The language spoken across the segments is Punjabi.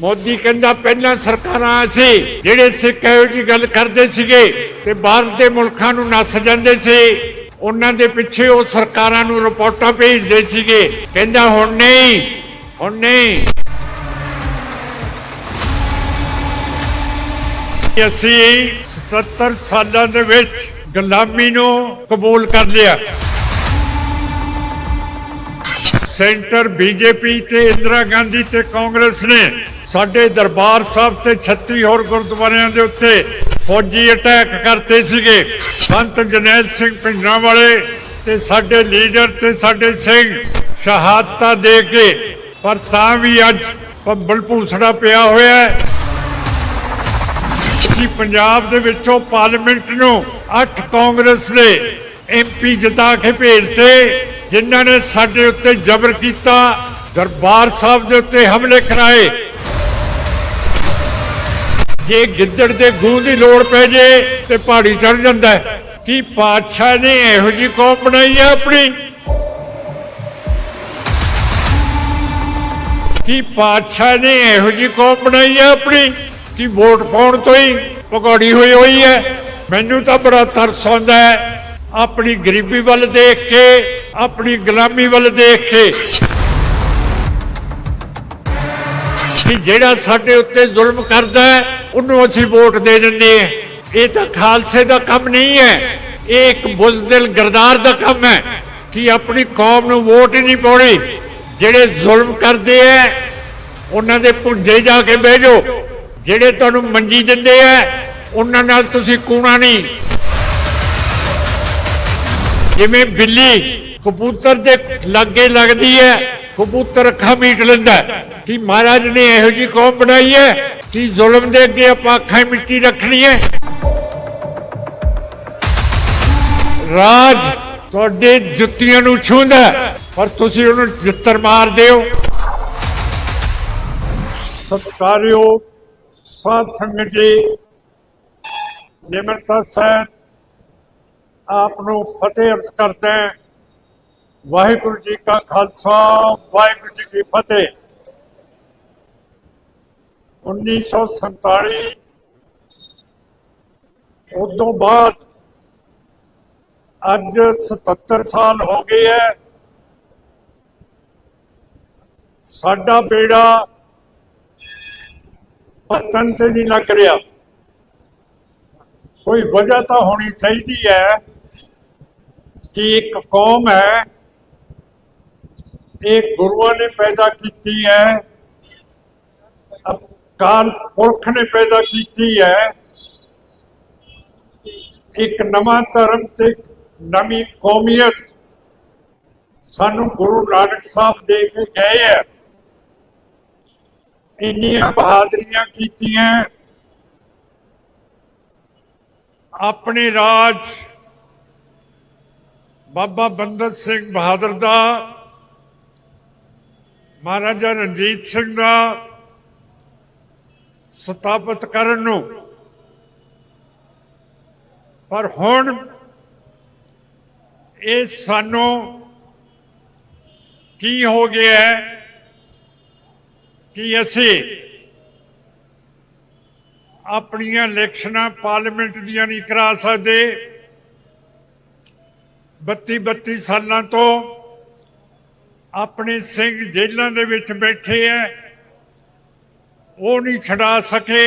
ਮੋਦੀ ਕਹਿੰਦਾ ਪਹਿਲਾਂ ਸਰਕਾਰਾਂ ਸੀ, ਜਿਹੜੇ ਸਿੱਖ ਗੱਲ ਕਰਦੇ ਸੀਗੇ ਤੇ ਬਾਹਰ ਦੇ ਮੁਲਕਾਂ ਨੂੰ ਨੱਸ ਜਾਂਦੇ ਸੀ। ਉਹਨਾਂ ਦੇ ਪਿੱਛੇ ਉਹ ਸਰਕਾਰਾਂ ਨੂੰ ਰਿਪੋਰਟਾਂ ਭੇਜਦੇ ਸੀਗੇ। ਕਹਿੰਦਾ ਹੁਣ ਨਹੀਂ ਹੁਣ ਨਹੀਂ। ਅਸੀਂ 77 ਸਾਲਾਂ ਦੇ ਵਿੱਚ ਗੁਲਾਮੀ ਨੂੰ ਕਬੂਲ ਕਰ ਲਿਆ। ਸੈਂਟਰ ਬੀਜੇਪੀ ਤੇ ਇੰਦਰਾ ਗਾਂਧੀ ਤੇ ਕਾਂਗਰਸ ਨੇ ਸਾਡੇ ਦਰਬਾਰ ਸਾਹਿਬ ਤੇ 36 ਹੋਰ ਗੁਰਦੁਆਰਿਆਂ ਦੇ ਉੱਤੇ ਫੌਜੀ ਅਟੈਕ ਕਰਤੇ ਸੀਗੇ। ਸੰਤ ਜਨੈਲ ਸਿੰਘ ਪਿੰਡਰਾਂ ਵਾਲੇ ਤੇ ਸਾਡੇ ਲੀਡਰ ਤੇ ਸਾਡੇ ਸਿੰਘ ਸ਼ਹਾਦਤਾਂ ਦੇ ਕੇ, ਪਰ ਤਾਂ ਵੀ ਅੱਜ ਭੰਬਲ ਭੂਸੜਾ ਪਿਆ ਹੋਇਆ ਹੈ। ਅਸੀਂ ਪੰਜਾਬ ਦੇ ਵਿੱਚੋਂ ਪਾਰਲੀਮੈਂਟ ਨੂੰ 8 ਕਾਂਗਰਸ ਦੇ ਐਮਪੀ ਜਿਤਾ ਕੇ ਭੇਜਤੇ, ਜਿਨ੍ਹਾਂ ਨੇ ਸਾਡੇ ਉੱਤੇ ਜ਼ਬਰ ਕੀਤਾ, ਦਰਬਾਰ ਸਾਹਿਬ ਦੇ ਉੱਤੇ ਹਮਲੇ ਕਰਾਏ। ਜੇ ਗਿੱਦੜ ਦੇ ਗੂੰ ਦੀ ਲੋੜ ਪੈ ਜੇ ਤੇ ਪਹਾੜੀ ਚੜ ਜਾਂਦਾ ਕੀ ਪਾਤਸ਼ਾਹ ਨੇ ਇਹੋ ਜੀ ਕੌਮ ਬਣਾਈ ਹੈ ਆਪਣੀ? ਕੀ ਪਾਤਸ਼ਾਹ ਨੇ ਇਹੋ ਜੀ ਕੌਮ ਬਣਾਈ ਹੈ ਆਪਣੀ? ਕਿ ਵੋਟ ਪਾਉਣ ਤੋਂ ਹੀ ਪਕੌੜੀ ਹੋਈ ਹੋਈ ਹੈ? ਮੈਨੂੰ ਤਾਂ ਬੜਾ ਤਰਸ ਆਉਂਦਾ ਹੈ। ਆਪਣੀ ਗਰੀਬੀ ਵੱਲ ਦੇਖ ਕੇ, ਆਪਣੀ ਗੁਲਾਮੀ ਵੱਲ ਦੇਖ ਕੇ। ਕਿ ਜਿਹੜਾ ਸਾਡੇ ਉੱਤੇ ਜ਼ੁਲਮ ਕਰਦਾ ਹੈ ਉਹਨੂੰ ਅਸੀਂ ਵੋਟ ਦੇ ਦਿੰਦੇ ਹਾਂ। ਇਹ ਤਾਂ ਖਾਲਸੇ ਦਾ ਕੰਮ ਨਹੀਂ ਹੈ। ਇਹ ਇੱਕ ਬੁਜ਼ਦਿਲ ਗਰਦਾਰ ਦਾ ਕੰਮ ਹੈ ਕਿ ਆਪਣੀ ਕੌਮ ਨੂੰ ਵੋਟ ਹੀ ਨਹੀਂ ਪਾਉਣੀ। ਜਿਹੜੇ ਜ਼ੁਲਮ ਕਰਦੇ ਐ ਉਹਨਾਂ ਦੇ ਭੁੰਜੇ ਜਾ ਕੇ ਬਹਿ ਜਾਓ। ਜਿਹੜੇ ਤੁਹਾਨੂੰ ਮੰਜੀ ਦਿੰਦੇ ਐ ਉਹਨਾਂ ਨਾਲ ਤੁਸੀਂ ਕੂਣਾ ਨਹੀਂ। ਜਿਵੇਂ ਬਿੱਲੀ ਕਬੂਤਰ ਦੇ ਲਾਗੇ ਲੱਗਦੀ ਹੈ, ਕਬੂਤਰ ਅੱਖਾਂ ਮੀਟ ਲੈਂਦਾ ਕਿ ਮਹਾਰਾਜ ਨੇ ਇਹੋ ਜੀ ਕੌਮ ਬਣਾਈ ਹੈ। ਕਿ ਜ਼ੁਲਮ ਦੇ ਅੱਗੇ ਆਪਾਂ ਅੱਖਾਂ ਮਿੱਟੀ ਰੱਖਣੀ ਹੈ? ਰਾਜ ਤੁਹਾਡੇ ਜੁੱਤੀਆਂ ਨੂੰ ਛੂੰਦਾ ਪਰ ਤੁਸੀਂ ਉਹਨੂੰ ਜਿੱਤਰ ਮਾਰ ਦਿਓ। ਸਤਿਕਾਰਯੋਗ ਸਾਧ ਸੰਗਤ ਜੀ, ਨਿਮਰਤਾ ਸਾਹਿਬ ਆਪ ਨੂੰ ਫਤਿਹ ਅਰਜ਼ ਕਰਦਾ ਵਾਹਿਗੁਰੂ ਜੀ ਕਾ ਖਾਲਸਾ, ਵਾਹਿਗੁਰੂ ਜੀ ਕੀ ਫਤਿਹ। 1947 ਉਸ ਤੋਂ ਬਾਅਦ ਅੱਜ 77 ਸਾਲ ਹੋ ਗਏ ਹੈ ਸਾਡਾ ਬੇੜਾ ਪਤਨ ਤੇ ਨਹੀਂ ਲੱਗ ਰਿਹਾ। ਕੋਈ ਵਜ੍ਹਾ ਤਾਂ ਹੋਣੀ ਚਾਹੀਦੀ ਹੈ ਕਿ ਇੱਕ ਕੌਮ ਹੈ ਇਹ ਗੁਰੂਆਂ ਨੇ ਪੈਦਾ ਕੀਤੀ ਹੈ ਕਾਲ ਪੁਰਖ ਨੇ ਪੈਦਾ ਕੀਤੀ ਹੈ। ਇੱਕ ਨਵਾਂ ਧਰਮ ਤੇ ਨਵੀਂ ਕੌਮੀਅਤ ਸਾਨੂੰ ਗੁਰੂ ਨਾਨਕ ਸਾਹਿਬ ਦੇ ਕੇ ਗਏ ਹੈ। ਇੰਨੀਆਂ ਬਹਾਦਰੀਆਂ ਕੀਤੀਆਂ। ਆਪਣੇ ਰਾਜ ਬਾਬਾ ਬੰਦਤ ਸਿੰਘ ਬਹਾਦਰ ਦਾ, ਮਹਾਰਾਜਾ ਰਣਜੀਤ ਸਿੰਘ ਦਾ ਸਥਾਪਿਤ ਕਰਨ ਨੂੰ। ਪਰ ਹੁਣ ਇਹ ਸਾਨੂੰ ਕੀ ਹੋ ਗਿਆ ਹੈ ਕਿ ਅਸੀਂ ਆਪਣੀਆਂ ਇਲੈਕਸ਼ਨਾਂ ਪਾਰਲੀਮੈਂਟ ਦੀਆਂ ਨਹੀਂ ਕਰਾ ਸਕਦੇ। 32 32 ਸਾਲਾਂ ਤੋਂ ਆਪਣੇ ਸਿੰਘ ਜੇਲ੍ਹਾਂ ਦੇ ਵਿੱਚ ਬੈਠੇ ਐ ਉਹ ਨਹੀਂ ਛਡਾ ਸਕੇ।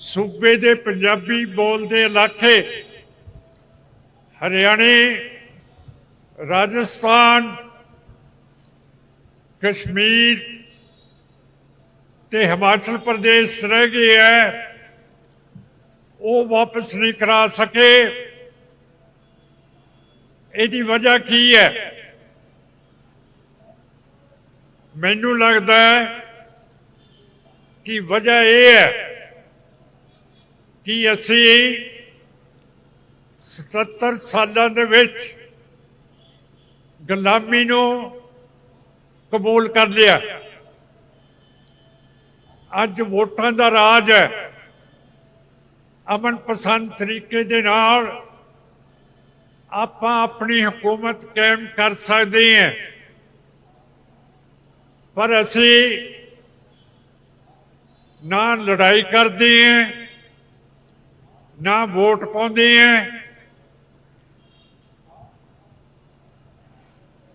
ਸੂਬੇ ਦੇ ਪੰਜਾਬੀ ਬੋਲਦੇ ਇਲਾਕੇ, ਹਰਿਆਣੇ, ਰਾਜਸਥਾਨ, ਕਸ਼ਮੀਰ ਤੇ ਹਿਮਾਚਲ ਪ੍ਰਦੇਸ਼ ਰਹਿ ਗਏ ਹੈ ਉਹ ਵਾਪਸ ਨਹੀਂ ਕਰਾ ਸਕੇ। ਇਹਦੀ ਵਜ੍ਹਾ ਕੀ ਹੈ ਮੈਨੂੰ ਲੱਗਦਾ ਹੈ ਕਿ ਵਜ੍ਹਾ ਇਹ ਹੈ ਕਿ ਅਸੀਂ 77 ਸਾਲਾਂ ਦੇ ਵਿੱਚ ਗੁਲਾਮੀ ਨੂੰ ਕਬੂਲ ਕਰ ਲਿਆ। ਅੱਜ ਵੋਟਾਂ ਦਾ ਰਾਜ ਹੈ। ਅਮਨ ਪਸੰਦ ਤਰੀਕੇ ਦੇ ਨਾਲ ਆਪਾਂ ਆਪਣੀ ਹਕੂਮਤ ਕਾਇਮ ਕਰ ਸਕਦੇ ਹਾਂ। ਪਰ ਅਸੀਂ ਨਾ ਲੜਾਈ ਕਰਦੇ ਹਾਂ ਨਾ ਵੋਟ ਪਾਉਂਦੇ ਹਾਂ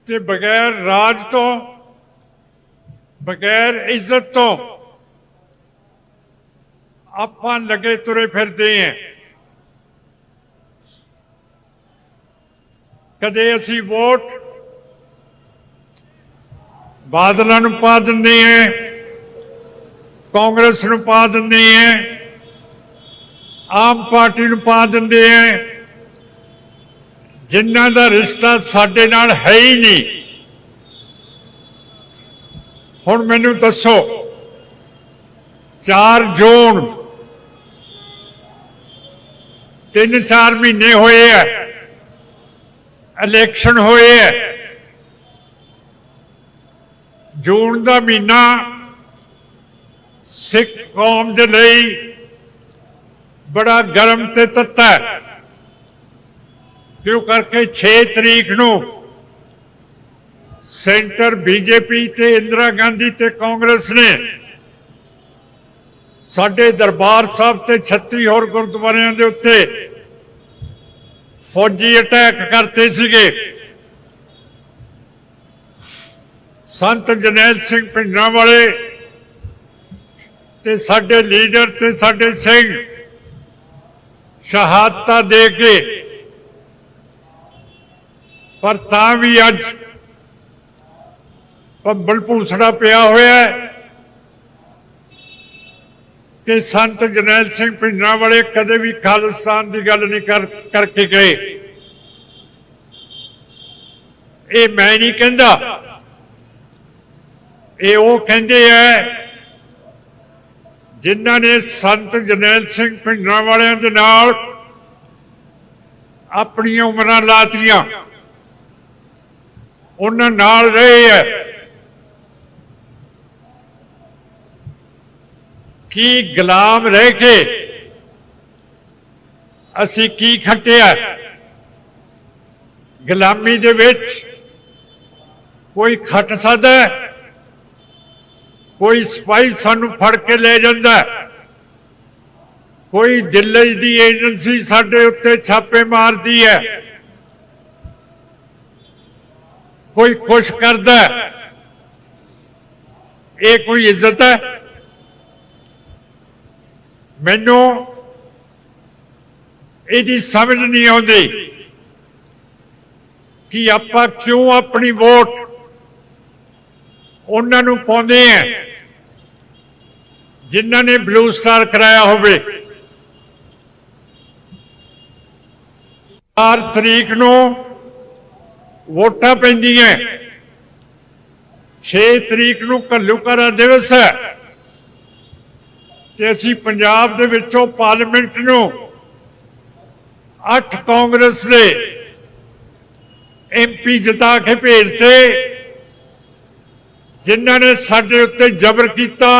ਤੇ ਬਗੈਰ ਰਾਜ ਤੋਂ, ਬਗੈਰ ਇੱਜ਼ਤ ਤੋਂ ਆਪਾਂ ਲੱਗੇ ਤੁਰੇ ਫਿਰਦੇ ਹਾਂ ਕਦੇ ਅਸੀਂ ਵੋਟ ਬਾਦਲਾਂ ਨੂੰ ਪਾ ਦਿੰਦੇ ਹਾਂ ਕਾਂਗਰਸ ਨੂੰ ਪਾ ਦਿੰਦੇ ਹਾਂ ਆਮ ਪਾਰਟੀ ਨੂੰ ਪਾ ਦਿੰਦੇ ਹਾਂ ਜਿਨ੍ਹਾਂ ਦਾ ਰਿਸ਼ਤਾ ਸਾਡੇ ਨਾਲ ਹੈ ਹੀ ਨਹੀਂ। ਹੁਣ ਮੈਨੂੰ ਦੱਸੋ 4 ਜੂਨ ਤਿੰਨ ਚਾਰ ਮਹੀਨੇ ਹੋਏ ਆ ਇਲੈਕਸ਼ਨ ਹੋਏ ਆ ਜੂਨ ਦਾ ਮਹੀਨਾ ਸਿੱਖ ਕੌਮ ਦੇ ਲਈ ਬੜਾ ਗਰਮ ਤੇ ਤੱਤਾ ਹੈ। ਕਿਉਂ ਕਰਕੇ 6 ਤਰੀਕ ਨੂੰ ਸੈਂਟਰ ਬੀਜੇਪੀ ਤੇ ਇੰਦਰਾ ਗਾਂਧੀ ਤੇ ਕਾਂਗਰਸ ਨੇ ਸਾਡੇ ਦਰਬਾਰ ਸਾਹਿਬ ਤੇ 36 ਹੋਰ ਗੁਰਦੁਆਰਿਆਂ ਦੇ ਉੱਤੇ ਫੌਜੀ ਅਟੈਕ ਕਰਤੇ ਸੀਗੇ। ਸੰਤ ਜਨੈਲ ਸਿੰਘ ਪਿੰਡਾਂ ਵਾਲੇ ਤੇ ਸਾਡੇ ਲੀਡਰ ਤੇ ਸਾਡੇ ਸਿੰਘ ਸ਼ਹਾਦਤਾਂ ਦੇ ਕੇ ਪਰ ਤਾਂ ਵੀ ਅੱਜ ਪੰਬਲ ਭੂਸੜਾ ਪਿਆ ਹੋਇਆ ਹੈ ਕਿ ਸੰਤ ਜਨੈਲ ਸਿੰਘ ਪਿੰਡਾਂ ਵਾਲੇ ਕਦੇ ਵੀ ਖਾਲਿਸਤਾਨ ਦੀ ਗੱਲ ਨਹੀਂ ਕਰ ਕਰਕੇ ਗਏ। ਇਹ ਮੈਂ ਨਹੀਂ ਕਹਿੰਦਾ ਇਹ ਉਹ ਕਹਿੰਦੇ ਐ ਜਿਨ੍ਹਾਂ ਨੇ ਸੰਤ ਜਰਨੈਲ ਸਿੰਘ ਪਿੰਡਾਂ ਵਾਲਿਆਂ ਦੇ ਨਾਲ ਆਪਣੀਆਂ ਉਮਰਾਂ ਲਾਤੀਆਂ। ਉਹਨਾਂ ਨਾਲ ਰਹੇ ਐ ਕੀ ਗੁਲਾਮ ਰਹਿ ਕੇ ਅਸੀਂ ਕੀ ਖੱਟਿਆ? ਗੁਲਾਮੀ ਦੇ ਵਿੱਚ ਕੋਈ ਖੱਟ ਸਕਦਾ ਹੈ? ਕੋਈ ਸਪਾਈ ਸਾਨੂੰ ਫੜ ਕੇ ਲੈ ਜਾਂਦਾ ਕੋਈ ਦਿੱਲੀ ਦੀ ਏਜੰਸੀ ਸਾਡੇ ਉੱਤੇ ਛਾਪੇ ਮਾਰਦੀ ਹੈ। ਕੋਈ ਖੁਸ਼ ਕਰਦਾ ਇਹ ਕੋਈ ਇੱਜ਼ਤ ਹੈ। ਮੈਨੂੰ ਇਹਦੀ ਸਮਝ ਨਹੀਂ ਆਉਂਦੀ ਕਿ ਆਪਾਂ ਕਿਉਂ ਆਪਣੀ ਵੋਟ ਉਹਨਾਂ ਨੂੰ ਪਾਉਂਦੇ ਆ ਜਿਨ੍ਹਾਂ ਨੇ ਬਲੂ ਸਟਾਰ ਕਰਾਇਆ ਹੋਵੇ। 4 ਤਰੀਕ ਨੂੰ ਵੋਟਾਂ ਪੈਂਦੀਆਂ। 6 ਤਰੀਕ ਨੂੰ ਘੱਲੂਘਾਰਾ ਦਿਵਸ ਹੈ। ਤੇ ਅਸੀਂ ਪੰਜਾਬ ਦੇ ਵਿੱਚੋਂ ਪਾਰਲੀਮੈਂਟ ਨੂੰ ਅੱਠ ਕਾਂਗਰਸ ਦੇ ਐਮਪੀ ਜਿਤਾ ਕੇ ਭੇਜਤੇ, ਜਿਨ੍ਹਾਂ ਨੇ ਸਾਡੇ ਉੱਤੇ ਜ਼ਬਰ ਕੀਤਾ।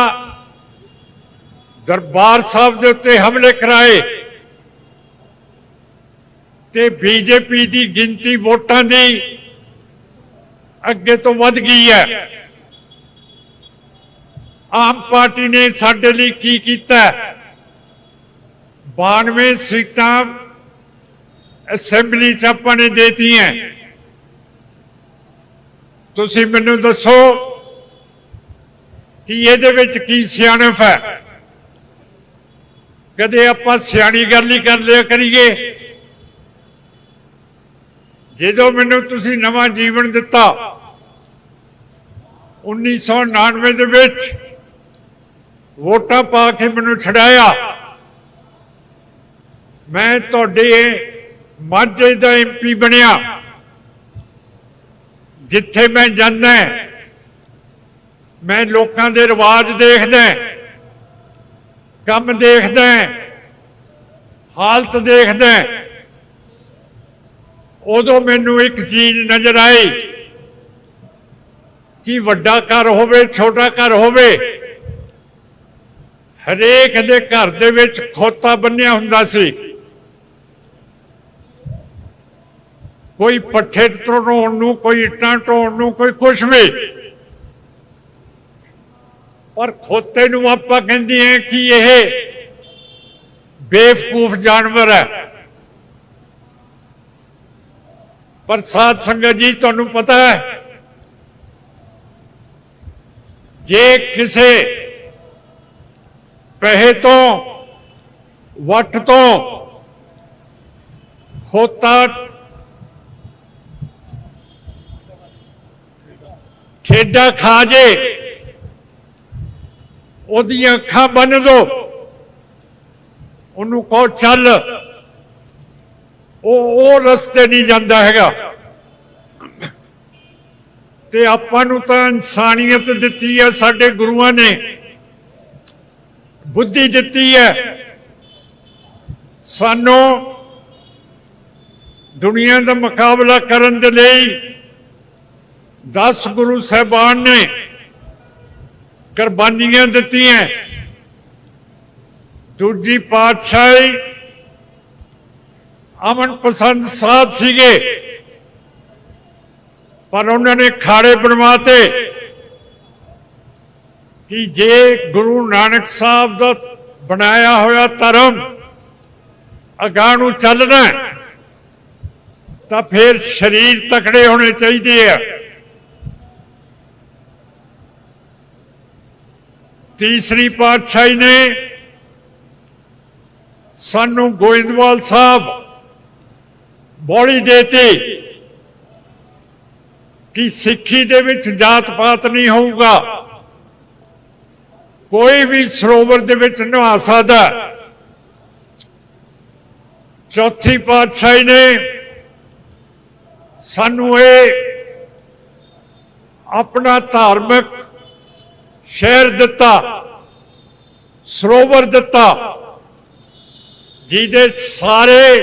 ਦਰਬਾਰ ਸਾਹਿਬ ਦੇ ਉੱਤੇ ਹਮਲੇ ਕਰਾਏ ਤੇ ਬੀਜੇਪੀ ਦੀ ਗਿਣਤੀ ਵੋਟਾਂ ਦੀ ਅੱਗੇ ਤੋਂ ਵੱਧ ਗਈ ਹੈ। ਆਮ ਪਾਰਟੀ ਨੇ ਸਾਡੇ ਲਈ ਕੀ ਕੀਤਾ? 92 ਸੀਟਾਂ ਅਸੈਂਬਲੀ ਚ ਆਪਾਂ ਨੇ ਦੇਤੀਆਂ। ਤੁਸੀਂ ਮੈਨੂੰ ਦੱਸੋ ਕਿ ਇਹਦੇ ਵਿੱਚ ਕੀ ਸਿਆਣਪ ਹੈ? ਕਦੇ ਆਪਾਂ ਸਿਆਣੀ ਗੱਲ ਹੀ ਕਰ ਲਿਆ ਕਰੀਏ। ਜਦੋਂ ਮੈਨੂੰ ਤੁਸੀਂ ਨਵਾਂ ਜੀਵਨ ਦਿੱਤਾ 1999 ਦੇ ਵਿੱਚ ਵੋਟਾਂ ਪਾ ਕੇ ਮੈਨੂੰ ਛਡਾਇਆ। ਮੈਂ ਤੁਹਾਡੇ ਮਾਝੇ ਦਾ ਐਮਪੀ ਬਣਿਆ, ਜਿੱਥੇ ਮੈਂ ਜਾਂਦਾ, ਮੈਂ ਲੋਕਾਂ ਦੇ ਰਿਵਾਜ ਦੇਖਦਾ ਕੰਮ ਦੇਖਦਾ ਹਾਲਤ ਦੇਖਦਾ ਉਦੋਂ ਮੈਨੂੰ ਇੱਕ ਚੀਜ਼ ਨਜ਼ਰ ਆਈ ਕਿ ਵੱਡਾ ਘਰ ਹੋਵੇ, ਛੋਟਾ ਘਰ ਹੋਵੇ, ਹਰੇਕ ਦੇ ਘਰ ਦੇ ਵਿੱਚ ਖੋਤਾ ਬੰਨਿਆ ਹੁੰਦਾ ਸੀ। ਕੋਈ ਪੱਠੇ ਤੋੜਨ ਨੂੰ, ਕੋਈ ਇੱਟਾਂ ਢੋਣ ਨੂੰ, ਕੋਈ ਕੁਛ ਵੀ। ਪਰ ਖੋਤੇ ਨੂੰ ਆਪਾਂ ਕਹਿੰਦੇ ਆ ਕਿ ਇਹ ਬੇਵਕੂਫ ਜਾਨਵਰ ਹੈ ਪਰ ਸਾਧ ਸੰਗਤ ਜੀ ਤੁਹਾਨੂੰ ਪਤਾ ਹੈ ਜੇ ਕਿਸੇ ਪਹਿ ਤੋਂ ਵਟ ਤੋਂ ਖੋਤਾ ਠੇਡਾ ਖਾ ਜੇ ਉਹਦੀਆਂ ਅੱਖਾਂ ਬੰਨ ਦੋ। ਉਹਨੂੰ ਕਹੋ, ਚੱਲ। ਉਹ ਉਹ ਰਸਤੇ ਨਹੀਂ ਜਾਂਦਾ ਹੈਗਾ। ਤੇ ਆਪਾਂ ਨੂੰ ਤਾਂ ਇਨਸਾਨੀਅਤ ਦਿੱਤੀ ਹੈ, ਸਾਡੇ ਗੁਰੂਆਂ ਨੇ। ਬੁੱਧੀ ਦਿੱਤੀ ਹੈ। ਸਾਨੂੰ ਦੁਨੀਆ ਦਾ ਮੁਕਾਬਲਾ ਕਰਨ ਦੇ ਲਈ 10 ਗੁਰੂ ਸਾਹਿਬਾਨ ਨੇ ਕੁਰਬਾਨੀਆਂ ਦਿੱਤੀਆਂ। ਦੂਜੀ ਪਾਤਸ਼ਾਹੀ ਅਮਨ ਪਸੰਦ ਸਾਧ ਸੀਗੇ। ਪਰ ਉਹਨਾਂ ਨੇ ਖਾੜੇ ਬਣਵਾਤੇ। ਕਿ ਜੇ ਗੁਰੂ ਨਾਨਕ ਸਾਹਿਬ ਦਾ ਬਣਾਇਆ ਹੋਇਆ ਧਰਮ ਅਗਾਂਹ ਨੂੰ ਚੱਲਣਾ, ਤਾਂ ਫਿਰ ਸਰੀਰ ਤਕੜੇ ਹੋਣੇ ਚਾਹੀਦੇ ਆ। ਤੀਸਰੀ ਪਾਤਸ਼ਾਹੀ ਨੇ ਸਾਨੂੰ ਗੋਇੰਦਵਾਲ ਸਾਹਿਬ ਬੋਲੀ ਦੇਤੀ ਕਿ ਸਿੱਖੀ ਦੇ ਵਿੱਚ ਜਾਤ ਪਾਤ ਨਹੀਂ ਹੋਊਗਾ। ਕੋਈ ਵੀ ਸਰੋਵਰ ਦੇ ਵਿੱਚ ਨਹਾ ਸਕਦਾ ਚੌਥੀ ਪਾਤਸ਼ਾਹੀ ਨੇ ਸਾਨੂੰ ਇਹ ਆਪਣਾ ਧਾਰਮਿਕ ਸ਼ਹਿਰ ਦਿੱਤਾ, ਸਰੋਵਰ ਦਿੱਤਾ, ਜਿਹਦੇ ਸਾਰੇ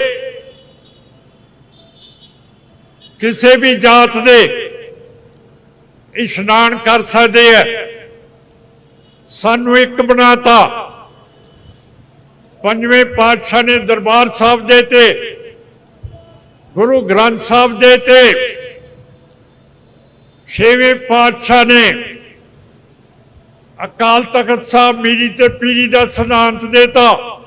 ਕਿਸੇ ਵੀ ਜਾਤ ਦੇ ਇਸ਼ਨਾਨ ਕਰ ਸਕਦੇ ਆ। ਸਾਨੂੰ ਇੱਕ ਬਣਾਤਾ। ਪੰਜਵੇਂ ਪਾਤਸ਼ਾਹ ਨੇ ਦਰਬਾਰ ਸਾਹਿਬ ਦੇ ਤੇ, ਗੁਰੂ ਗ੍ਰੰਥ ਸਾਹਿਬ ਦੇ ਤੇ, ਛੇਵੇਂ ਪਾਤਸ਼ਾਹ ਨੇ ਅਕਾਲ ਤਖਤ ਸਾਹਿਬ ਮੀਰੀ ਤੇ ਪੀਰੀ ਦਾ ਸਿਧਾਂਤ ਦੇਤਾ।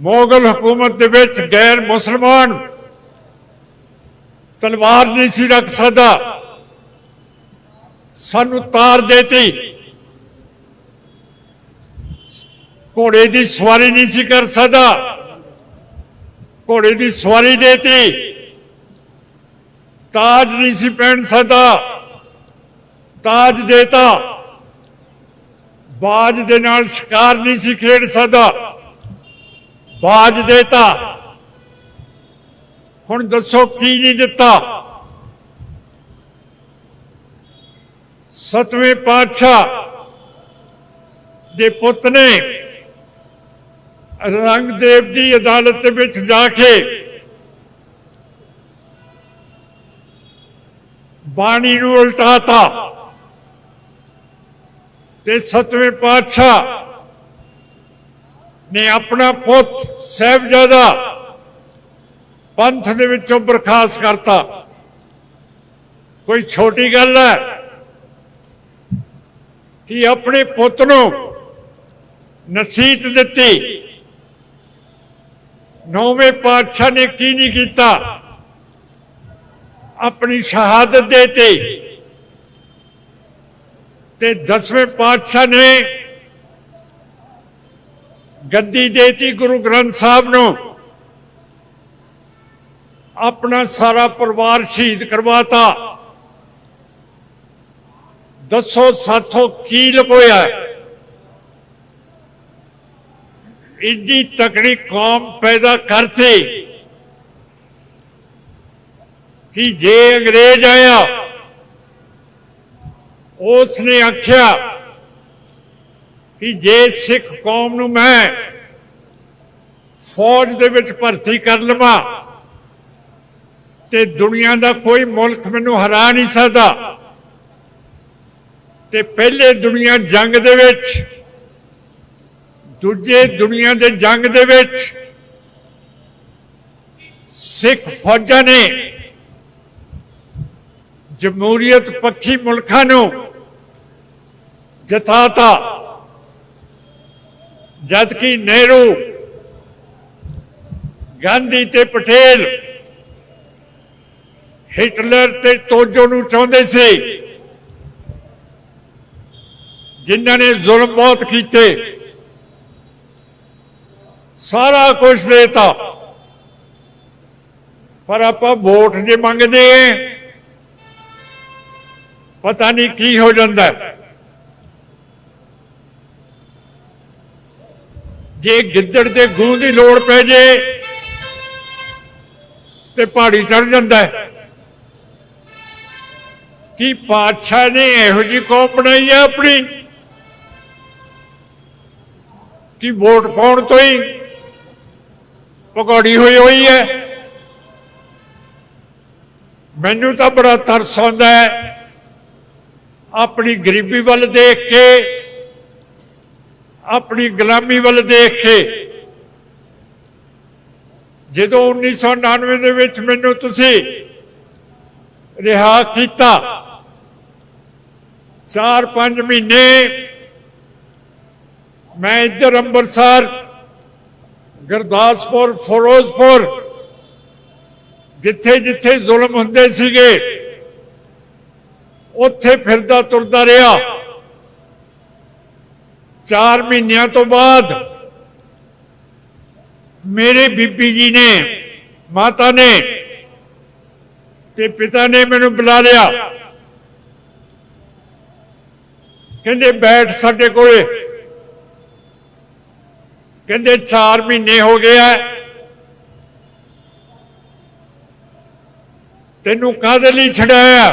ਮੁਗਲ ਹਕੂਮਤ ਦੇ ਵਿੱਚ ਗੈਰ ਮੁਸਲਮਾਨ ਤਲਵਾਰ ਨਹੀਂ ਸੀ ਰੱਖ ਸਕਦਾ। ਸਾਨੂੰ ਤਾਰ ਦੇਤੀ। ਘੋੜੇ ਦੀ ਸਵਾਰੀ ਨਹੀਂ ਸੀ ਕਰ ਸਕਦਾ। ਘੋੜੇ ਦੀ ਸਵਾਰੀ ਦੇਤੀ। ਤਾਜ ਨਹੀਂ ਸੀ ਪਹਿਨ ਸਕਦਾ। ਤਾਜ ਦੇਤਾ। ਬਾਜ ਦੇ ਨਾਲ ਸ਼ਿਕਾਰ ਨਹੀਂ ਸੀ ਖੇਡ ਸਕਦਾ। ਬਾਜ ਦੇਤਾ। ਹੁਣ ਦੱਸੋ ਕੀ ਨਹੀਂ ਦਿੱਤਾ। ਸਤਵੇਂ ਪਾਤਸ਼ਾਹ ਦੇ ਪੁੱਤ ਨੇ ਰੰਗਦੇਵ ਦੀ ਅਦਾਲਤ ਦੇ ਵਿੱਚ ਜਾ ਕੇ ਬਾਣੀ ਨੂੰ ਉਲਟਾਤਾ। ਤੇ ਸਤਵੇਂ ਪਾਤਸ਼ਾਹ ਨੇ ਆਪਣਾ ਪੁੱਤ ਸਾਹਿਬਜ਼ਾਦਾ ਪੰਥ ਦੇ ਵਿੱਚੋਂ ਬਰਖਾਸਤ ਕਰਤਾ। ਕੋਈ ਛੋਟੀ ਗੱਲ ਹੈ ਕਿ ਆਪਣੇ ਪੁੱਤ ਨੂੰ ਨਸੀਹਤ ਦਿੱਤੀ। ਨੌਵੇਂ ਪਾਤਸ਼ਾਹ ਨੇ ਕੀ ਨਹੀਂ ਕੀਤਾ? ਆਪਣੀ ਸ਼ਹਾਦਤ ਦੇ ਤੇ ਦਸਵੇਂ ਪਾਤਸ਼ਾਹ ਨੇ ਗੱਦੀ ਦੇਤੀ ਗੁਰੂ ਗ੍ਰੰਥ ਸਾਹਿਬ ਨੂੰ। ਆਪਣਾ ਸਾਰਾ ਪਰਿਵਾਰ ਸ਼ਹੀਦ ਕਰਵਾਤਾ। ਦੱਸੋ ਸਾਥੋਂ ਕੀ ਲਕੋਇਆ? ਇੰਨੀ ਤਕੜੀ ਕੌਮ ਪੈਦਾ ਕਰਤੀ ਕਿ ਜੇ ਅੰਗਰੇਜ਼ ਆਇਆ ਉਸ ਨੇ ਆਖਿਆ ਕਿ ਜੇ ਸਿੱਖ ਕੌਮ ਨੂੰ ਮੈਂ ਫੌਜ ਦੇ ਵਿੱਚ ਭਰਤੀ ਕਰ ਲਵਾਂ ਤੇ ਦੁਨੀਆ ਦਾ ਕੋਈ ਮੁਲਕ ਮੈਨੂੰ ਹਰਾ ਨਹੀਂ ਸਕਦਾ, ਤੇ ਪਹਿਲੇ ਦੁਨੀਆ ਜੰਗ ਦੇ ਵਿੱਚ, ਦੂਜੇ ਦੁਨੀਆ ਦੇ ਜੰਗ ਦੇ ਵਿੱਚ ਸਿੱਖ ਫੌਜਾਂ ਨੇ ਜਮਹੂਰੀਅਤ ਪੱਖੀ ਮੁਲਕਾਂ ਨੂੰ ਜਤਾਤਾ ਜਦ ਕਿ ਨਹਿਰੂ, ਗਾਂਧੀ ਤੇ ਪਟੇਲ ਹਿਟਲਰ ਤੇ ਤੋਜੋ ਨੂੰ ਚਾਹੁੰਦੇ ਸੀ, ਜਿਨ੍ਹਾਂ ਨੇ ਜ਼ੁਲਮ ਬਹੁਤ ਕੀਤੇ, ਸਾਰਾ ਕੁਝ ਦੇਤਾ ਪਰ ਆਪਾਂ ਵੋਟ ਜੇ ਮੰਗਦੇ ਆਂ, ਪਤਾ ਨਹੀਂ ਕੀ ਹੋ ਜਾਂਦਾ ਹੈ। ਜੇ ਗਿੱਦੜ ਦੇ ਗੂੰ ਦੀ ਲੋੜ ਪੈ ਜੇ, ਤੇ ਪਹਾੜੀ ਚੜ ਜਾਂਦਾ ਕੀ ਪਾਤਸ਼ਾਹ ਨੇ ਇਹੋ ਜੀ ਕੌਮ ਬਣਾਈ ਹੈ ਆਪਣੀ? ਕਿ ਵੋਟ ਪਾਉਣ ਤੋਂ ਹੀ ਪਕੌੜੀ ਹੋਈ ਹੋਈ ਹੈ? ਮੈਨੂੰ ਤਾਂ ਬੜਾ ਤਰਸ ਆਉਂਦਾ ਹੈ। ਆਪਣੀ ਗਰੀਬੀ ਵੱਲ ਦੇਖ ਕੇ ਆਪਣੀ ਗੁਲਾਮੀ ਵੱਲ ਦੇਖ ਕੇ। ਜਦੋਂ 1999 ਦੇ ਵਿੱਚ ਮੈਨੂੰ ਤੁਸੀਂ ਰਿਹਾ ਕੀਤਾ 4-5 ਮਹੀਨੇ ਮੈਂ ਇੱਧਰ ਅੰਮ੍ਰਿਤਸਰ, ਗੁਰਦਾਸਪੁਰ, ਫਿਰੋਜ਼ਪੁਰ ਜਿੱਥੇ ਜਿੱਥੇ ਜ਼ੁਲਮ ਹੁੰਦੇ ਸੀਗੇ, ਉੱਥੇ ਫਿਰਦਾ ਤੁਰਦਾ ਰਿਹਾ। 4 ਮਹੀਨਿਆਂ ਤੋਂ ਬਾਅਦ ਮੇਰੇ ਬੀਬੀ ਜੀ ਨੇ, ਮਾਤਾ ਨੇ ਤੇ ਪਿਤਾ ਨੇ ਮੈਨੂੰ ਬੁਲਾ ਲਿਆ। ਕਹਿੰਦੇ ਬੈਠ ਸਾਡੇ ਕੋਲੇ। ਕਹਿੰਦੇ 4 ਮਹੀਨੇ ਹੋ ਗਏ ਆ ਤੈਨੂੰ ਕਾਹਦੇ ਲਈ ਛਡਾਇਆ?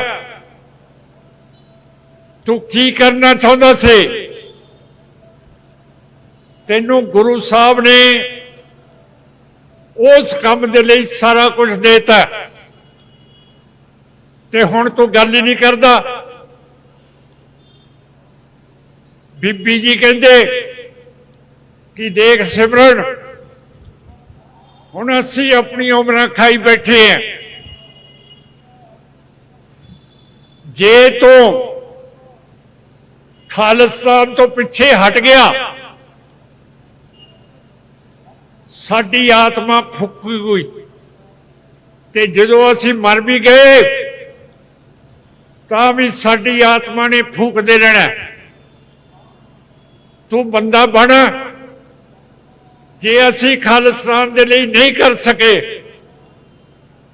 ਤੂੰ ਕੀ ਕਰਨਾ ਚਾਹੁੰਦਾ ਸੀ? ਤੈਨੂੰ ਗੁਰੂ ਸਾਹਿਬ ਨੇ ਉਸ ਕੰਮ ਦੇ ਲਈ ਸਾਰਾ ਕੁਝ ਦੇਤਾ। ਤੇ ਹੁਣ ਤੂੰ ਗੱਲ ਹੀ ਨਹੀਂ ਕਰਦਾ। ਬੀਬੀ ਜੀ ਕਹਿੰਦੇ ਕਿ ਦੇਖ ਸਿਮਰਨ, ਹੁਣ ਅਸੀਂ ਆਪਣੀ ਉਮਰਾਂ ਖਾਈ ਬੈਠੇ ਆਂ। ਜੇ ਤੂੰ ਖਾਲਿਸਤਾਨ ਤੋਂ ਪਿੱਛੇ ਹਟ ਗਿਆ ਸਾਡੀ ਆਤਮਾ ਫੁੱਕੀ ਹੋਈ ਤੇ ਜਦੋਂ ਅਸੀਂ ਮਰ ਵੀ ਗਏ, ਤਾਂ ਵੀ ਸਾਡੀ ਆਤਮਾ ਨੇ ਫੂਕਦੇ ਰਹਿਣਾ। ਤੂੰ ਬੰਦਾ ਬਣ। ਜੇ ਅਸੀਂ ਖਾਲਿਸਤਾਨ ਦੇ ਲਈ ਨਹੀਂ ਕਰ ਸਕੇ,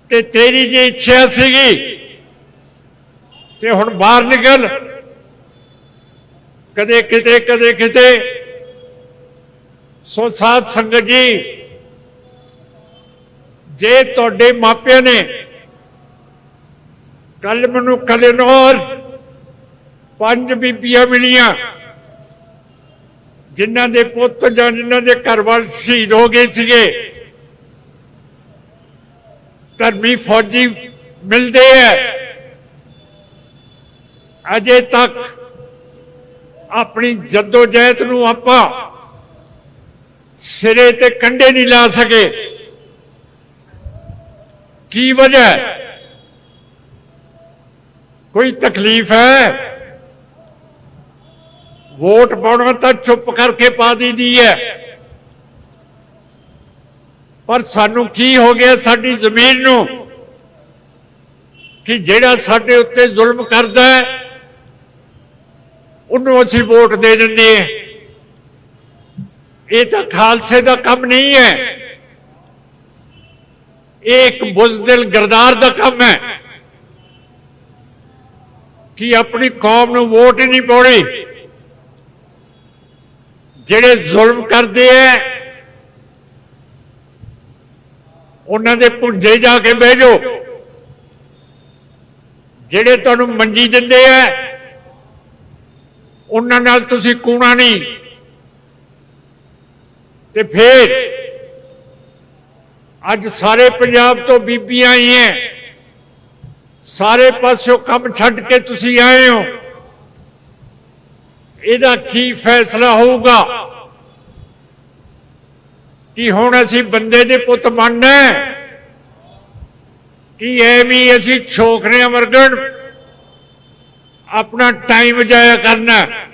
ਤੇ ਤੇਰੀ ਜੇ ਇੱਛਾ ਸੀਗੀ, ਤੇ ਹੁਣ ਬਾਹਰ ਨਿਕਲ। ਕਦੇ ਕਿਤੇ ਕਦੇ ਕਿਤੇ ਸੋ ਸਾਧ ਸੰਗਤ ਜੀ, ਜੇ ਤੁਹਾਡੇ ਮਾਪਿਆਂ ਨੇ ਕੱਲ ਮੈਨੂੰ ਕਲਨੌਰ ਪੰਜ ਬੀਬੀਆਂ ਮਿਲੀਆਂ, ਜਿਨ੍ਹਾਂ ਦੇ ਪੁੱਤ ਜਾਂ ਜਿਨ੍ਹਾਂ ਦੇ ਘਰ ਵਾਲ ਸ਼ਹੀਦ ਹੋ ਗਏ ਸੀਗੇ, ਧਰਮੀ ਫੌਜੀ ਮਿਲਦੇ ਆ। ਅਜੇ ਤੱਕ ਆਪਣੀ ਜਦੋਜਹਿਦ ਨੂੰ ਆਪਾਂ ਸਿਰੇ ਤੇ ਕੰਡੇ ਨਹੀਂ ਲਾ ਸਕੇ। ਕੀ ਵਜ੍ਹਾ ਕੋਈ ਤਕਲੀਫ ਹੈ? ਵੋਟ ਪਾਉਣਾ ਤਾਂ ਚੁੱਪ ਕਰਕੇ ਪਾ ਦੀਦੀ ਹੈ। ਪਰ ਸਾਨੂੰ ਕੀ ਹੋ ਗਿਆ ਸਾਡੀ ਜ਼ਮੀਨ ਨੂੰ? ਕਿ ਜਿਹੜਾ ਸਾਡੇ ਉੱਤੇ ਜ਼ੁਲਮ ਕਰਦਾ ਹੈ, ਉਹਨੂੰ ਅਸੀਂ ਵੋਟ ਦੇ ਦਿੰਦੇ ਹਾਂ। ਇਹ ਤਾਂ ਖਾਲਸੇ ਦਾ ਕੰਮ ਨਹੀਂ ਹੈ। ਇਹ ਇੱਕ ਬੁਜ਼ਦਿਲ ਗਰਦਾਰ ਦਾ ਕੰਮ ਹੈ। ਕਿ ਆਪਣੀ ਕੌਮ ਨੂੰ ਵੋਟ ਹੀ ਨਹੀਂ ਪਾਉਣੀ। ਜਿਹੜੇ ਜ਼ੁਲਮ ਕਰਦੇ ਐ, ਉਹਨਾਂ ਦੇ ਪੁੰਜੇ ਜਾ ਕੇ ਬਹਿ ਜਾਓ। ਜਿਹੜੇ ਤੁਹਾਨੂੰ ਮੰਜੀ ਦਿੰਦੇ ਐ, ਉਹਨਾਂ ਨਾਲ ਤੁਸੀਂ ਕੂਣਾ ਨਹੀਂ। ਤੇ ਫੇਰ ਅੱਜ ਸਾਰੇ ਪੰਜਾਬ ਤੋਂ ਬੀਬੀਆਂ ਆਈਆਂ ਸਾਰੇ ਪਾਸਿਓਂ ਕੰਮ ਛੱਡ ਕੇ ਤੁਸੀਂ ਆਏ ਹੋ। ਇਹਦਾ ਕੀ ਫੈਸਲਾ ਹੋਊਗਾ? ਕਿ ਹੁਣ ਅਸੀਂ ਬੰਦੇ ਦੇ ਪੁੱਤ ਬਣਨਾ ਕਿ ਐਵੇਂ ਅਸੀਂ ਛੋਕਰਿਆਂ ਵਰਗਣ ਆਪਣਾ ਟਾਈਮ ਜਾਇਆ ਕਰਨਾ ਹੈ?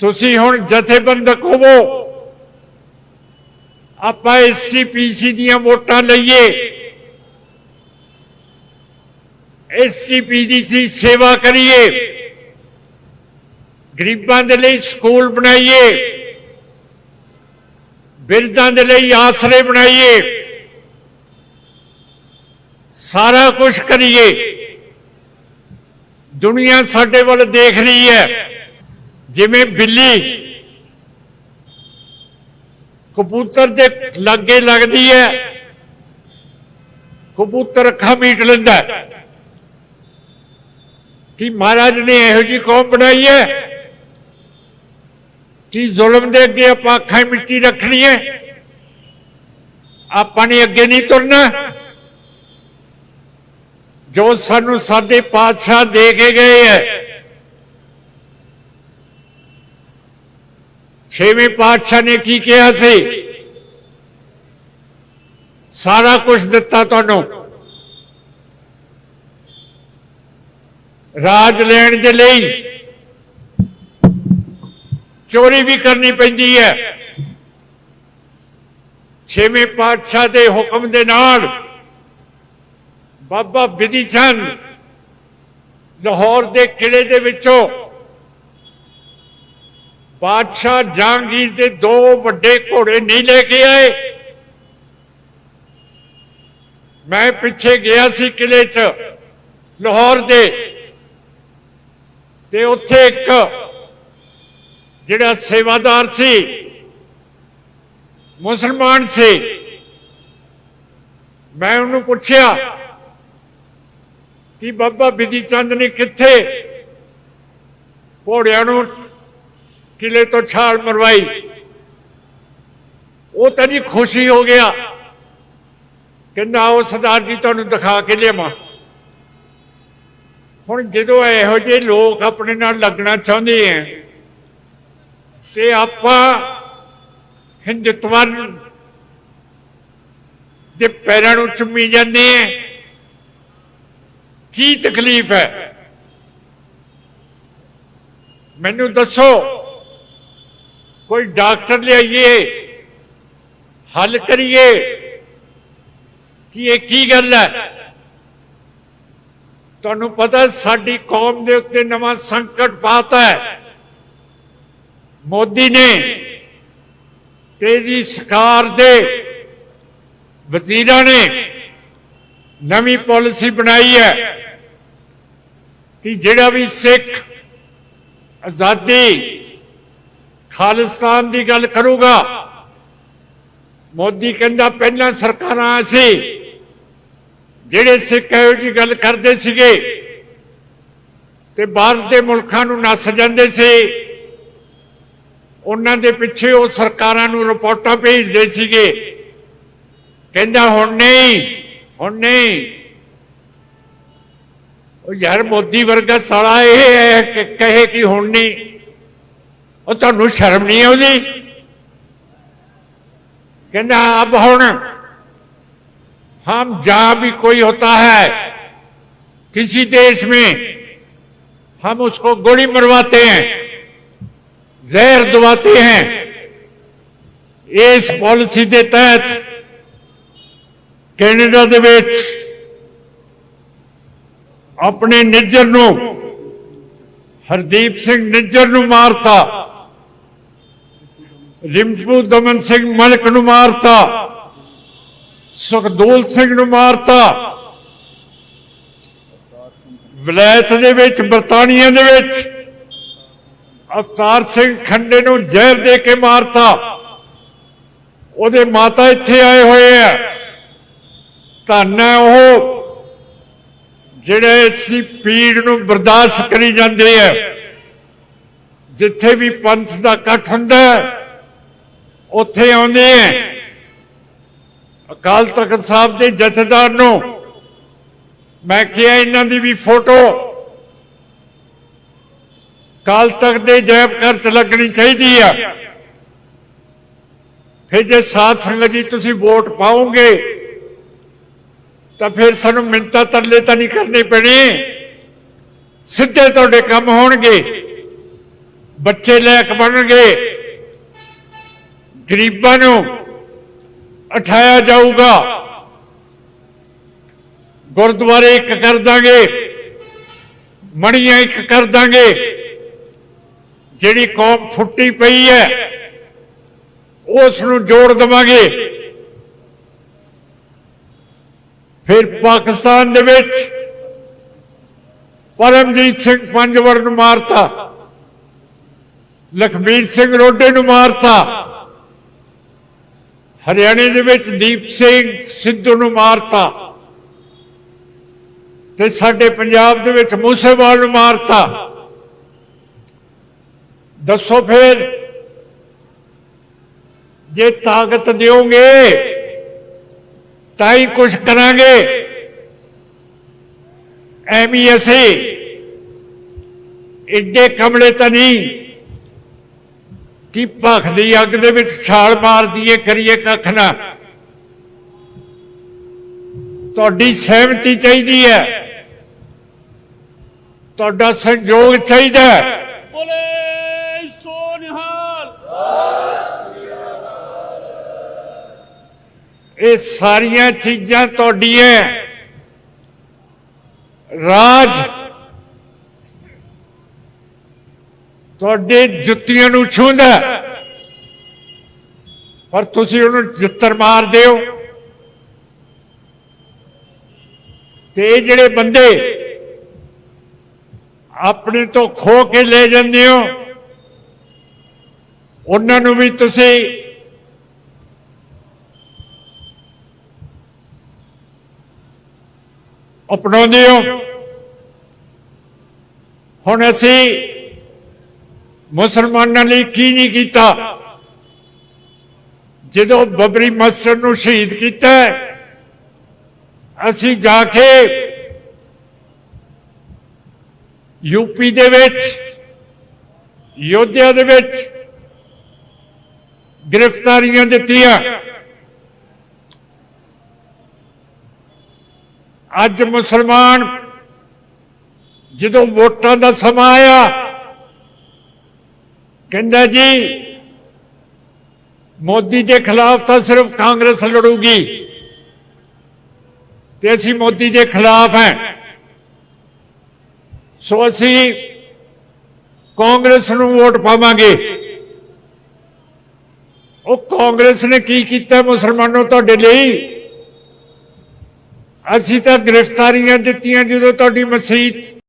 ਤੁਸੀਂ ਹੁਣ ਜਥੇਬੰਦਕ ਹੋਵੋ। ਆਪਾਂ ਐਸਸੀਪੀਸੀ ਦੀਆਂ ਵੋਟਾਂ ਲਈਏ। ਐਸਸੀਪੀ ਦੀ ਸੇਵਾ ਕਰੀਏ। ਗਰੀਬਾਂ ਦੇ ਲਈ ਸਕੂਲ ਬਣਾਈਏ। ਬਿਰਧਾਂ ਦੇ ਲਈ ਆਸਰੇ ਬਣਾਈਏ। ਸਾਰਾ ਕੁਝ ਕਰੀਏ। ਦੁਨੀਆ ਸਾਡੇ ਵੱਲ ਦੇਖ ਰਹੀ ਹੈ। ਜਿਵੇਂ ਬਿੱਲੀ। ਕਬੂਤਰ ਦੇ ਲਾਗੇ ਲੱਗਦੀ ਹੈ। ਕਬੂਤਰ ਅੱਖਾਂ ਮੀਟ ਲੈਂਦਾ ਕਿ ਮਹਾਰਾਜ ਨੇ ਇਹੋ ਜੀ ਕੌਮ ਬਣਾਈ ਹੈ? ਕਿ ਜ਼ੁਲਮ ਦੇ ਅੱਗੇ ਆਪਾਂ ਅੱਖਾਂ ਮਿੱਟੀ ਰੱਖਣੀ ਹੈ? ਆਪਾਂ ਨੇ ਅੱਗੇ ਨਹੀਂ ਤੁਰਨਾ। ਜੋ ਸਾਨੂੰ ਸਾਡੇ ਪਾਤਸ਼ਾਹ ਦੇ ਕੇ ਗਏ ਹੈ ਛੇਵੇਂ ਪਾਤਸ਼ਾਹ ਨੇ ਕੀ ਕਿਹਾ ਸੀ? ਸਾਰਾ ਕੁਝ ਦਿੱਤਾ ਤੁਹਾਨੂੰ। ਰਾਜ ਲੈਣ ਦੇ ਲਈ ਚੋਰੀ ਵੀ ਕਰਨੀ ਪੈਂਦੀ ਹੈ। ਛੇਵੇਂ ਪਾਤਸ਼ਾਹ ਦੇ ਹੁਕਮ ਦੇ ਨਾਲ ਬਾਬਾ ਬਿਧੀ ਚੰਦ ਲਾਹੌਰ ਦੇ ਕਿਲੇ ਦੇ ਵਿੱਚੋਂ ਬਾਦਸ਼ਾਹ ਜਹਾਂਗੀਰ ਦੇ ਦੋ ਵੱਡੇ ਘੋੜੇ ਨਹੀਂ ਲੈ ਕੇ ਆਏ। ਮੈਂ ਪਿੱਛੇ ਗਿਆ ਸੀ ਕਿਲੇ 'ਚ, ਲਾਹੌਰ ਦੇ। ਤੇ ਉੱਥੇ ਇੱਕ ਜਿਹੜਾ ਸੇਵਾਦਾਰ ਸੀ, ਮੁਸਲਮਾਨ ਸੀ। ਮੈਂ ਉਹਨੂੰ ਪੁੱਛਿਆ ਕਿ ਬਾਬਾ ਬਿਧੀ ਚੰਦ ਨੇ ਕਿੱਥੇ ਘੋੜਿਆਂ ਨੂੰ ਕਿਲੇ ਤੋਂ ਛਾਲ ਮਰਵਾਈ। ਉਹ ਤਾਂ ਜੀ ਖੁਸ਼ੀ ਹੋ ਗਿਆ ਕਹਿੰਦਾ ਉਹ ਸਰਦਾਰ ਜੀ ਤੁਹਾਨੂੰ ਦਿਖਾ ਕੇ ਲਿਆਵਾਂ। ਹੁਣ ਜਦੋਂ ਇਹੋ ਜਿਹੇ ਲੋਕ ਆਪਣੇ ਨਾਲ ਲੱਗਣਾ ਚਾਹੁੰਦੇ ਆ, ਤੇ ਆਪਾਂ ਹਿੰਦੁਤਵਾਂ ਦੇ ਪੈਰਾਂ ਨੂੰ ਚੁੰਮੀ ਜਾਂਦੇ ਆ, ਕੀ ਤਕਲੀਫ ਹੈ? ਮੈਨੂੰ ਦੱਸੋ। ਕੋਈ ਡਾਕਟਰ ਲਿਆਈਏ, ਹੱਲ ਕਰੀਏ, ਕਿ ਇਹ ਕੀ ਗੱਲ ਹੈ? ਤੁਹਾਨੂੰ ਪਤਾ ਸਾਡੀ ਕੌਮ ਦੇ ਉੱਤੇ ਨਵਾਂ ਸੰਕਟ ਪਾਤਾ ਹੈ। ਮੋਦੀ ਨੇ ਤੇਜੀ ਸਰਕਾਰ ਦੇ ਵਜ਼ੀਰਾਂ ਨੇ ਨਵੀਂ ਪਾਲਿਸੀ ਬਣਾਈ ਹੈ ਕਿ ਜਿਹੜਾ ਵੀ ਸਿੱਖ ਆਜ਼ਾਦੀ ਖਾਲਿਸਤਾਨ ਦੀ ਗੱਲ ਕਰੂਗਾ। ਮੋਦੀ ਕਹਿੰਦਾ ਪਹਿਲਾਂ ਸਰਕਾਰਾਂ ਸੀ, ਜਿਹੜੇ ਸਿੱਖ ਇਹੋ ਜੀ ਗੱਲ ਕਰਦੇ ਸੀਗੇ ਤੇ ਬਾਹਰ ਦੇ ਮੁਲਕਾਂ ਨੂੰ ਨੱਸ ਜਾਂਦੇ ਸੀ। ਉਹਨਾਂ ਦੇ ਪਿੱਛੇ ਉਹ ਸਰਕਾਰਾਂ ਨੂੰ ਰਿਪੋਰਟਾਂ ਭੇਜਦੇ ਸੀਗੇ। ਕਹਿੰਦਾ ਹੁਣ ਨਹੀਂ ਹੁਣ ਨਹੀਂ। ਉਹ ਯਾਰ ਮੋਦੀ ਵਰਗਾ ਸਾਲਾ ਇਹ ਕਹੇ ਕਿ ਹੁਣ ਨਹੀਂ। ਉਹ ਤੁਹਾਨੂੰ ਸ਼ਰਮ ਨਹੀਂ ਆਉਂਦੀ कहना अब ਹੁਣ हम जहां भी कोई होता है किसी देश में हम उसको गोली मरवाते हैं जहर दबाते हैं ਇਸ ਪਾਲਿਸੀ ਦੇ ਤਹਿਤ ਕੈਨੇਡਾ ਦੇ ਵਿੱਚ ਆਪਣੇ ਨਿੱਜਰ ਨੂੰ ਹਰਦੀਪ ਸਿੰਘ ਨਿੱਜਰ ਨੂੰ ਮਾਰਤਾ ਰਿੰਪੂ ਦਮਨ ਸਿੰਘ ਮਲਕ ਨੂੰ ਮਾਰਤਾ। ਸੁਖਦੂਲ ਸਿੰਘ ਨੂੰ ਮਾਰਤਾ। ਵਿਲਾਇਤ ਦੇ ਵਿੱਚ ਬਰਤਾਨੀਆ ਦੇ ਵਿੱਚ ਅਵਤਾਰ ਸਿੰਘ ਖੰਡੇ ਨੂੰ ਜ਼ਹਿਰ ਦੇ ਕੇ ਮਾਰਤਾ। ਉਹਦੇ ਮਾਤਾ ਇੱਥੇ ਆਏ ਹੋਏ ਆ। ਧੰਨ ਹੈ ਉਹ ਜਿਹੜੇ ਸੀ ਪੀੜ ਨੂੰ ਬਰਦਾਸ਼ਤ ਕਰੀ ਜਾਂਦੇ ਆ। ਜਿੱਥੇ ਵੀ ਪੰਥ ਦਾ ਇਕੱਠ ਹੁੰਦਾ ਹੈ, ਉੱਥੇ ਆਉਂਦੇ ਆ। ਅਕਾਲ ਤਖਤ ਸਾਹਿਬ ਦੇ ਜਥੇਦਾਰ ਨੂੰ ਮੈਂ ਕਿਹਾ, ਇਹਨਾਂ ਦੀ ਵੀ ਫੋਟੋ ਕਾਲ ਤਖਤ ਦੇ ਜੈਬ ਘਰ ਚ ਲੱਗਣੀ ਚਾਹੀਦੀ ਆ। ਫਿਰ ਜੇ ਸਾਧ ਸੰਗਤ ਜੀ ਤੁਸੀਂ ਵੋਟ ਪਾਓਗੇ, ਤਾਂ ਫਿਰ ਸਾਨੂੰ ਮਿੰਤਾ ਤਰਲੇ ਤਾਂ ਨਹੀਂ ਕਰਨੇ ਪੈਣੇ। ਸਿੱਧੇ ਤੁਹਾਡੇ ਕੰਮ ਹੋਣਗੇ। ਬੱਚੇ ਲੈਕ ਬਣਨਗੇ। ਗਰੀਬਾਂ ਨੂੰ ਉਠਾਇਆ ਜਾਊਗਾ। ਗੁਰਦੁਆਰੇ ਇੱਕ ਕਰ ਦਾਂਗੇ, ਮਣੀਆਂ ਇੱਕ ਕਰ ਦਾਂਗੇ। ਜਿਹੜੀ ਕੌਮ ਫੁੱਟੀ ਪਈ ਹੈ ਉਸ ਨੂੰ ਜੋੜ ਦਵਾਂਗੇ। ਫਿਰ ਪਾਕਿਸਤਾਨ ਦੇ ਵਿੱਚ ਪਰਮਜੀਤ ਸਿੰਘ ਪੰਜਵਰ ਨੂੰ ਮਾਰਤਾ, ਲਖਬੀਰ ਸਿੰਘ ਰੋਡੇ ਨੂੰ ਮਾਰਤਾ। ਹਰਿਆਣੇ ਦੇ ਵਿੱਚ ਦੀਪ ਸਿੰਘ ਸਿੱਧੂ ਨੂੰ ਮਾਰਤਾ ਤੇ ਸਾਡੇ ਪੰਜਾਬ ਦੇ ਵਿੱਚ ਮੂਸੇਵਾਲ ਨੂੰ ਮਾਰਤਾ। ਦੱਸੋ ਫਿਰ, ਜੇ ਤਾਕਤ ਦਿਓਗੇ, ਤਾਂ ਹੀ ਕੁਝ ਕਰਾਂਗੇ। ਐਵੇਂ ਅਸੀਂ, ਇੱਡੇ ਕਮਲੇ ਤਾਂ ਨਹੀਂ। ਕਿ ਭਖ ਦੀ ਅੱਗ ਦੇ ਵਿੱਚ ਛਾਲ ਮਾਰ ਦਈਏ ਕਰੀਏ ਕੱਖ ਨਾ ਤੁਹਾਡੀ ਸਹਿਮਤੀ ਚਾਹੀਦੀ ਹੈ ਤੁਹਾਡਾ ਸੰਯੋਗ ਚਾਹੀਦਾ ਹੈ ਬੋਲੇ ਸੋ ਨਿਹਾਲ ਇਹ ਸਾਰੀਆਂ ਚੀਜ਼ਾਂ ਤੁਹਾਡੀਆਂ ਰਾਜ ਤੁਹਾਡੇ ਜੁੱਤੀਆਂ ਨੂੰ ਛੂੰਹਦਾ ਪਰ ਤੁਸੀਂ ਉਹਨੂੰ ਜਿੱਤਰ ਮਾਰਦੇ ਹੋ ਤੇ ਜਿਹੜੇ ਬੰਦੇ ਆਪਣੇ ਤੋਂ ਖੋ ਕੇ ਲੈ ਜਾਂਦੇ ਹੋ, ਉਹਨਾਂ ਨੂੰ ਵੀ ਤੁਸੀਂ ਅਪਣਾਉਂਦੇ ਹੋ। ਹੁਣ ਅਸੀਂ ਮੁਸਲਮਾਨਾਂ ਲਈ ਕੀ ਨਹੀਂ ਕੀਤਾ? ਜਦੋਂ ਬਬਰੀ ਮਸਜਿਦ ਨੂੰ ਸ਼ਹੀਦ ਕੀਤਾ ਅਸੀਂ ਜਾ ਕੇ ਯੂਪੀ ਦੇ ਵਿੱਚ ਯੋਧਿਆ ਦੇ ਵਿੱਚ ਗ੍ਰਿਫਤਾਰੀਆਂ ਦਿੱਤੀਆਂ। ਅੱਜ ਮੁਸਲਮਾਨ ਜਦੋਂ ਵੋਟਾਂ ਦਾ ਸਮਾਂ ਆਇਆ ਕਹਿੰਦਾ ਜੀ, ਮੋਦੀ ਦੇ ਖਿਲਾਫ ਤਾਂ ਸਿਰਫ ਕਾਂਗਰਸ ਲੜੂਗੀ। ਤੇ ਅਸੀਂ ਮੋਦੀ ਦੇ ਖਿਲਾਫ ਹੈ। ਸੋ ਅਸੀਂ ਕਾਂਗਰਸ ਨੂੰ ਵੋਟ ਪਾਵਾਂਗੇ। ਉਹ ਕਾਂਗਰਸ ਨੇ ਕੀ ਕੀਤਾ ਮੁਸਲਮਾਨੋਂ ਤੁਹਾਡੇ ਲਈ? ਅਸੀਂ ਤਾਂ ਗ੍ਰਿਫਤਾਰੀਆਂ ਦਿੱਤੀਆਂ ਜਦੋਂ ਤੁਹਾਡੀ ਮਸਜਿਦ